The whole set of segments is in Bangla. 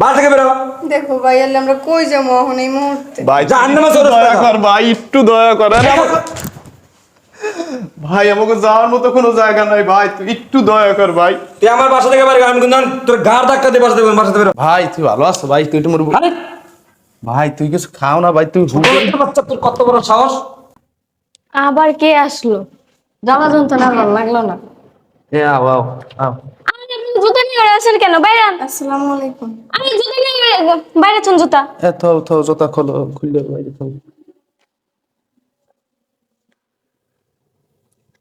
বাসা থেকে বেরো দেখো ভাই আল্লাহ আমরা কই যাব এখন এই মুহূর্তে? ভাই জাহান্নামে চলে দয়া কর ভাই একটু দয়া কর ভাই আমাকে যাওয়ার মতো কোনো জায়গা নাই ভাই তুই একটু দয়া কর ভাই। তুই আমার বাসা থেকে বেরো আমি কিন্তু তোর গাড় ধাক্কা দিয়ে বাসা থেকে বাসা থেকে বেরো ভাই তুই ভালো আছো ভাই তুই একটু মরবো আরে। ভাই তুই কিছু খাও না ভাই তুই বাচ্চা তোর কত বড় সাহস? আবার কে আসলো? জ্বালা যন্ত্রণা ভালো লাগল না। এ আও আও আও। আরে আপনি জুতা নিয়ে আছেন কেন? বাইরে আসসালামু আলাইকুম। আরে জুতা নিয়ে বাইরে চুন জুতা। এ জোতা খোলো ভাই থাও।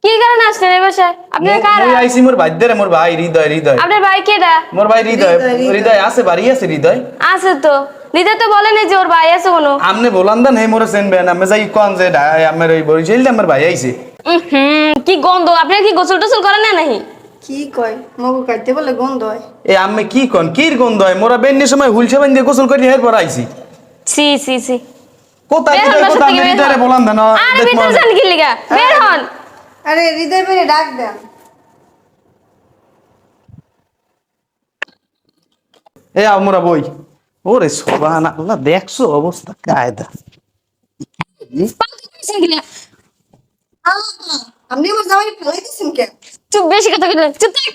কি কারণে আসলেন এই বাসায়? আপনার কারা? মোর রে মোর ভাই হৃদয় হৃদয়। আপনার ভাই কেডা? মোর ভাই হৃদয় হৃদয়, আছে বাড়ি আছে হৃদয়। আছে তো। তো বলেন যে ওর ভাই আছে কোনো। আমনে বলান দেন হে মোরে চেনবে না আমি যাই কোন যে আমার ওই বরিশাল আমার ভাই আইছে। হুম কি গন্ধ? আপনার কি গোসল টোসল করেন না নাহি কি কয়? মগু কাটতে বলে গন্ধ হয়। এ আমি কি কোন? কির গন্ধ হয়? মোরা বেন্নের সময় হুলসে বান্ধে গোসল করি হের আইছি। সি সি সি কোথায় বের হন হৃদয় বাসা কোথায়? থেকে আমি বের বলান দেন আরে দেখব যান কি লিগা বের হন। আরে হৃদয় বেড়ে ডাক দেন। এ আমরা বই। ওরে সোবান আল্লাহ দেখছ অবস্থা কায়দা। আপনি আমার জামাই ফেলাই দিচ্ছেন কেন? চুপ বেশি কথা কইলেন চুপ থাক।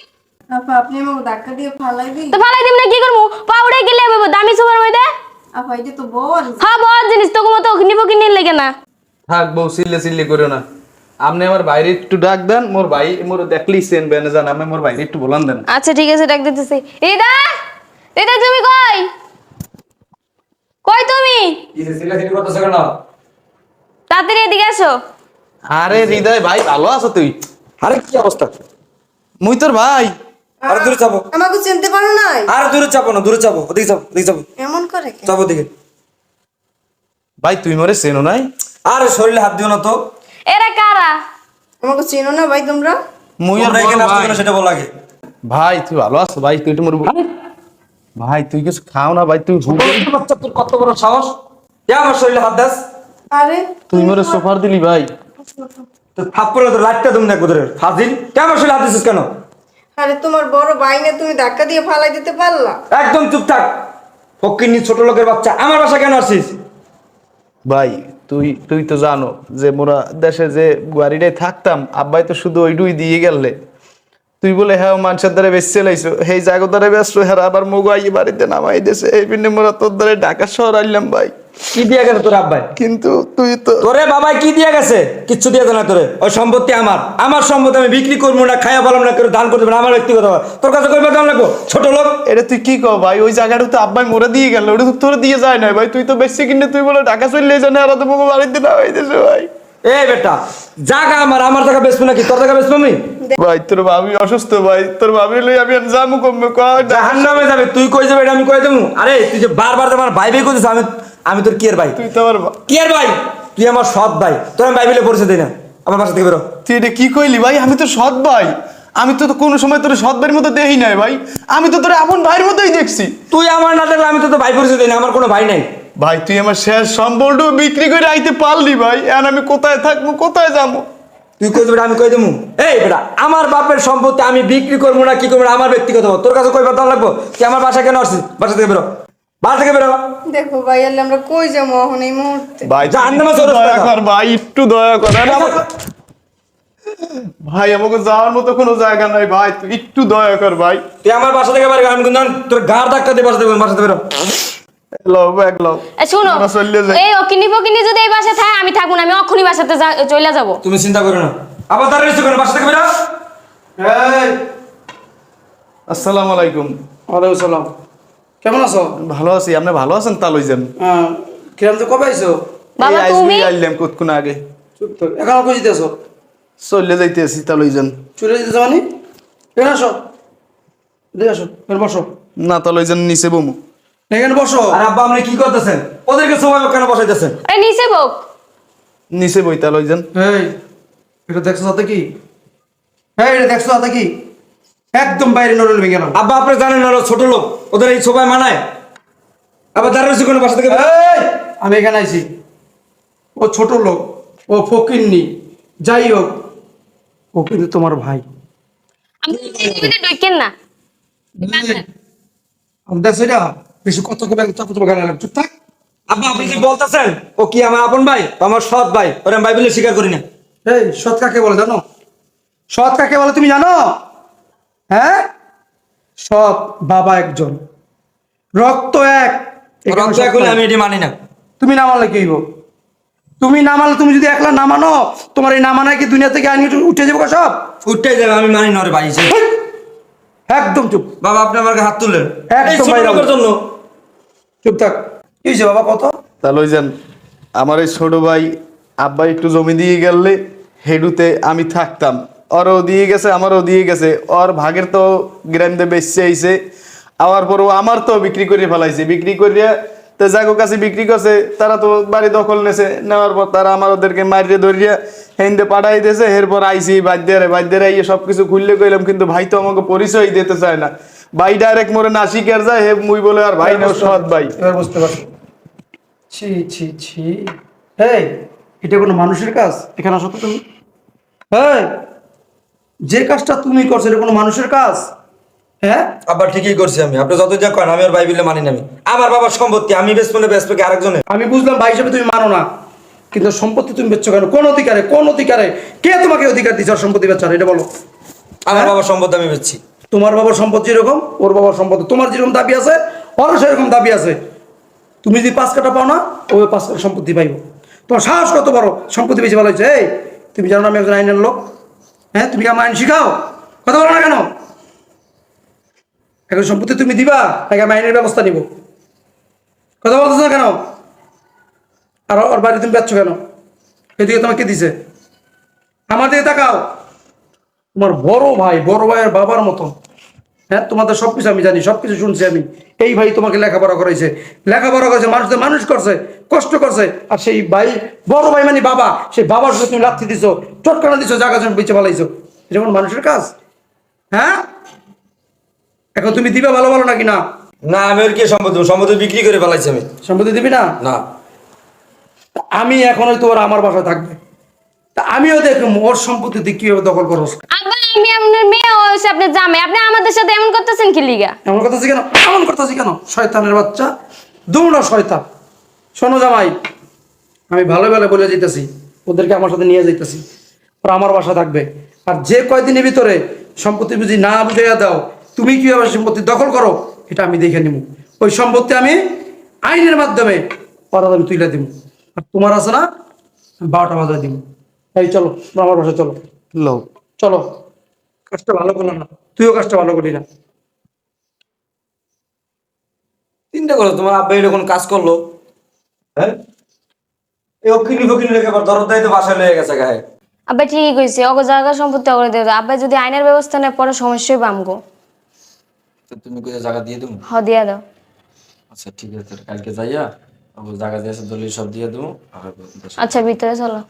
আপা আপনি আমাকে ধাক্কা দিয়ে ফালাই দিন। তো ফালাই দিম না কি করমু পাউডার গেলে দামি সুপার মধ্যে আপা এটা তো বল। হ্যাঁ বড় জিনিস তো মতো নিব কিনে লাগে না থাক বউ সিল্লে সিল্লে করো না। আপনি আমার বাইরে একটু ডাক দেন মোর ভাই মোর দেখলি সেন বেনে জান আমি মোর বাইরে একটু বলান দেন। আচ্ছা ঠিক আছে ডাক দিতেছি। রিদা রিদা তুমি কই? কই তুমি? কি সিলা সিলি করতেছ কেন? তাড়াতাড়ি এদিকে আসো। আরে হৃদয় ভাই ভালো আছো তুই? আরে কি অবস্থা? মুই তোর ভাই আরে দূরে চাপো। আমাকে চিনতে পারো নাই? আরে দূরে চাপো না দূরে চাপো ওদিকে চাপো ওদিকে চাপো। এমন করে চাপো ওদিকে। ভাই তুই মরে চেনো নাই? আরে শরীরে হাত দিও না তো। এরা কারা? আমাকে চেনো না ভাই তোমরা? মুই আর তোমরা এখানে কেন সেটা বল আগে। ভাই তুই ভালো আছো? ভাই তুই একটু মরবো। ভাই তুই কিছু খাও না ভাই তুই বাচ্চা তোর কত বড় সাহস? আমার শরীরে হাত দাস। আরে তুই মরে সোফার দিলি ভাই। তো থাপ্পড়ে তো লাইটটা তুমি দেখো তোর। ফাজিল কে আমার শরীরে হাত দিছিস কেন? আরে তোমার বড় ভাই না তুমি ধাক্কা দিয়ে ফালাই দিতে পারলা। একদম চুপ থাক। ফকিন্নি ছোট লোকের বাচ্চা আমার বাসা কেন আসছিস? ভাই তুই তুই তো জানো যে মোরা দেশে যে গাড়িটাই থাকতাম আব্বাই তো শুধু ওই ওইটুই দিয়ে গেলে। তুই বলে হ্যাঁ মানুষের দ্বারা বেশ চালাইছো সেই জায়গা দ্বারা ব্যস্ত হ্যাঁ আবার মুগো আই বাড়িতে নামাই দেশে এই পিনে মোরা তোর দ্বারা ঢাকা শহর আইলাম ভাই। কি দিয়ে গেছে তোর আব্বাই? কিন্তু তুই তো তোরে বাবাই কি দিয়ে গেছে? কিচ্ছু দিয়ে না তোরে। ওই সম্পত্তি আমার। আমার সম্পত্তি আমি বিক্রি করব না বললাম না করে দান করতে পারব আমার ব্যক্তিগত তোর কাছে কইবা দাম লাগবো? ছোট লোক। এটা তুই কি ভাই? ওই জায়গাটা তো আব্বাই মোরে দিয়ে গেল ওটা তো তোর দিয়ে যায় না ভাই। তুই তো বেশি কিনে তুই বলে চললে জানে আর তো মুগো বাড়িতে না ভাই। এই বেটা জায়গা আমার আমার বেচবো নাকি? তোর বেচবো আমি? ভাই তোর ভাবি অসুস্থ ভাই। তোর ভাবি লই আমি আর কমবে কয়? জাহান নামে যাবে। তুই কই যাবে এটা আমি কই দেবো। আরে তুই যে বারবার আমার ভাই ভাই করছিস আমি আমি তোর কি এর ভাই। তুই তো আমার ভা- কি ভাই? তুই আমার সৎ ভাই। তোর আমি বাইবেলে পড়ছে দিই না? আমার বাসা থেকে বেরো। তুই এটা কি কইলি ভাই? আমি তো সৎ ভাই। আমি তো কোনো সময় তোর সৎ ভাইয়ের মতো দেখি নাই ভাই। আমি তো তোর আপন ভাইয়ের মতোই দেখছি। তুই আমার না দেখলে আমি তো ভাই পরিচয় দিই না আমার কোনো ভাই নাই। ভাই তুই আমার শেষ সম্পর্ক বিক্রি করে আইতে পারলি ভাই। এখন আমি কোথায় থাকব কোথায় যাব? তুই কই যাবে আমি কই দেবো? এই বেটা আমার বাপের সম্পত্তি আমি বিক্রি করব না কি করব না আমার ব্যক্তিগত তোর কাছে কইবার দাম লাগবো? তুই আমার বাসা কেন আসছিস? বাসা থেকে বেরো। বাসা থেকে বেরো। দেখো ভাই আল্লাহ আমরা কই যাব এখন এই মুহূর্তে? ভাই যা, চলে দয়া কর ভাই একটু দয়া কর। ভাই আমাকে যাওয়ার মতো কোনো জায়গা নাই ভাই তুই একটু দয়া কর ভাই। তুই আমার বাসা থেকে বেরো আমি কিন্তু তোর গাড় ধাক্কা দিয়ে বাসা থেকে বাসা থেকে বেরো। লও ব্যাগ লও এ, শুনো আমরা এই অকিনি ফকিনি যদি এই থাকে আমি থাকব না আমি অক্ষুনি বাসাতে চলে যাব। তুমি চিন্তা করো না। আবার দাঁড়িয়ে কেন বাসা থেকে বেরো? এই আসসালামু আলাইকুম। ওয়ালাইকুম সালাম। কেমন আছো? ভালো আছি আপনি ভালো আছেন তালই যান? হ্যাঁ কিরাম তো কবে আইছো? বাবা তুমি? আইলাম কতক্ষণ আগে। চুপ থাক এখন কই যেতেছো চলে যাইতে আছি তালই যান। চলে যেতেছো মানে? এখানে আসো। এদিকে আসো এখানে বসো। না তালই যান নিচে বমু। এখানে বসো। আর আব্বা আপনি কি করতেছেন? ওদেরকে সময় কেন বসাইতেছেন। আরে নিচে বক। নিচে বই তালই যান। এই এটা দেখছ সাথে কি? এই এটা দেখছ সাথে কি? একদম বাইরে নড়ল ভেঙে নাও আব্বা আপনি জানেন না ওরা ছোট লোক। ওদের এই সবাই মানায়। আবার দাঁড়িয়ে কেন বাসা থেকে আমি এখানে আইছি ও ছোট লোক ও ফকিরনি যাই হোক ও কিন্তু তোমার ভাই। আমি না। দেখছ এটা বেশি কত করবে তত তোমার চুপ থাক। আব্বা আপনি কি বলতেছেন? ও কি আমার আপন ভাই? আমার সৎ ভাই? ওরে আমি ভাই বলে স্বীকার করি না। এই সৎ কাকে বলে জানো? সৎ কাকে বলে তুমি জানো? হ্যাঁ? সৎ বাবা একজন। রক্ত এক। রক্ত এক হলে আমি এটি মানি না। তুমি না মানলে কি হইব? তুমি না মানলে তুমি যদি একলা না মানো তোমার এই না মানায় কি দুনিয়া থেকে আনি উঠে যাব সব? উঠতে যাবে আমি মানি না ওরে ভাই একদম চুপ। বাবা আপনি আমার হাত তুললেন। একদম জন্য। চুপ থাক। কি হয়েছে বাবা কত? তাহলে ওই যান আমার এই ছোট ভাই আব্বা একটু জমি দিয়ে গেলে হেডুতে আমি থাকতাম। ওরও দিয়ে গেছে আমারও দিয়ে গেছে। ওর ভাগের তো গ্রামে বেচছে আইছে। আবার পর ও আমার তো বিক্রি করে ফেলাইছে। বিক্রি করিয়া তো যাগো কাছে বিক্রি করছে তারা তো বাড়ি দখল নেছে। নেওয়ার পর তারা আমার ওদেরকে মারিয়ে ধরিয়া হেন্দে পাঠাই দিয়েছে। এরপর আইসি বাদ্যের বাদ্যের আইয়ে সব কিছু খুললে কইলাম কিন্তু ভাই তো আমাকে পরিচয় দিতে চায় না। ভাই ডাইরেক্ট মোরে না শিকার যায় হে মুই বলে আর ভাই না সৎ ভাই। এবার বুঝতে পারছ। ছি ছি ছি। এই এটা কোনো মানুষের কাজ? এখানে আসো তো তুমি। হ্যাঁ যে কাজটা তুমি করছ এটা কোনো মানুষের কাজ? হ্যাঁ? আবার ঠিকই করছি আমি। আপনি যত যা করেন আমি আর ভাই বলে মানি না আমি। আমার বাবার সম্পত্তি আমি বেশ মনে বেশ কি আরেকজনের? আমি বুঝলাম ভাই হিসেবে তুমি মানো না। কিন্তু সম্পত্তি তুমি বেচছো কেন? কোন অধিকারে? কোন অধিকারে? কে তোমাকে অধিকার দিচ্ছে ওর সম্পত্তি বেচার এটা বলো। আমার বাবার সম্পত্তি আমি বেচছি। তোমার বাবার সম্পত্তি যেরকম ওর বাবার সম্পত্তি? তোমার যেরকম দাবি আছে ওরও সেরকম দাবি আছে। তুমি যদি পাঁচ কাটা পাও না ও পাঁচ কাটা সম্পত্তি পাইব। তোমার সাহস কত বড়? সম্পত্তি বেশি ভালো হয়েছে। এই তুমি জানো না আমি একজন আইনের লোক? হ্যাঁ তুমি আমার আইন শিখাও? কথা বলো না কেন? এখন সম্পত্তি তুমি দিবা, নাকি আমি আইনের ব্যবস্থা নিব? কথা বলতেছো না কেন? আর ওর বাড়ি তুমি বেচছো কেন? এদিকে তোমাকে দিছে? আমার দিকে তাকাও। তোমার বড় ভাই, বড় ভাইয়ের বাবার মতন। হ্যাঁ তোমাদের সবকিছু আমি জানি সবকিছু শুনছি আমি। এই ভাই তোমাকে লেখাপড়া করাইছে। লেখাপড়া করেছে মানুষদের মানুষ করছে কষ্ট করছে। আর সেই ভাই বড় ভাই মানে বাবা সেই বাবার সাথে তুমি লাথি দিছো চটকানা দিছো জায়গা জমি বেঁচে পালাইছো এটা কোন মানুষের কাজ? হ্যাঁ? এখন তুমি দিবে ভালো ভালো নাকি না? না আমি ওর কি সম্পত্তি দেবো? সম্পত্তি বিক্রি করে ফেলাইছি আমি। সম্পত্তি দিবি না? না। আমি এখন হয়তো ওরা আমার বাসায় থাকবে। তা আমিও দেখুন ওর সম্পত্তি তুই কীভাবে দখল করো? আমি আপনার মেয়ে হয়েছে আপনার জামাই। আপনি আমাদের সাথে এমন করতেছেন কি লিগা? এমন কথা কেন? এমন কথা কেন? শয়তানের বাচ্চা। দুমড়া শয়তান। শোনো জামাই আমি ভালো ভালো বলে যেতেছি ওদেরকে আমার সাথে নিয়ে যাইতেছি। ওরা আমার বাসা থাকবে। আর যে কয়দিনের ভিতরে সম্পত্তি বুঝি না বুঝাইয়া দাও তুমি কীভাবে সম্পত্তি দখল করো এটা আমি দেখে নিব ওই সম্পত্তি আমি আইনের মাধ্যমে ওরা আমি তুলে দিব আর তোমার আছে না বারোটা বাজায় দিব এই চলো আমার বাসায় চলো। লোক চলো। কাজটা ভালো করলাম না তুইও কাজটা ভালো করলি না। চিন্তা করো তোমার আব্বা এরকম কাজ করল? হ্যাঁ? এই ফকিনি রেখে আবার দরদ দায়িত্ব বাসায় লেগে গেছে গায়ে। আব্বা ঠিকই কইছে অগ জায়গা সম্পত্তি অগরে দিয়ে আব্বা যদি আইনের ব্যবস্থা নেয় পরে সমস্যাই বামগো তো তুমি কোথায় জায়গা দিয়ে দেবো হ দিয়া দাও। আচ্ছা ঠিক আছে কালকে যাইয়া জায়গা দিয়ে দলিল সব দিয়ে দেবো আর আচ্ছা ভিতরে চলো।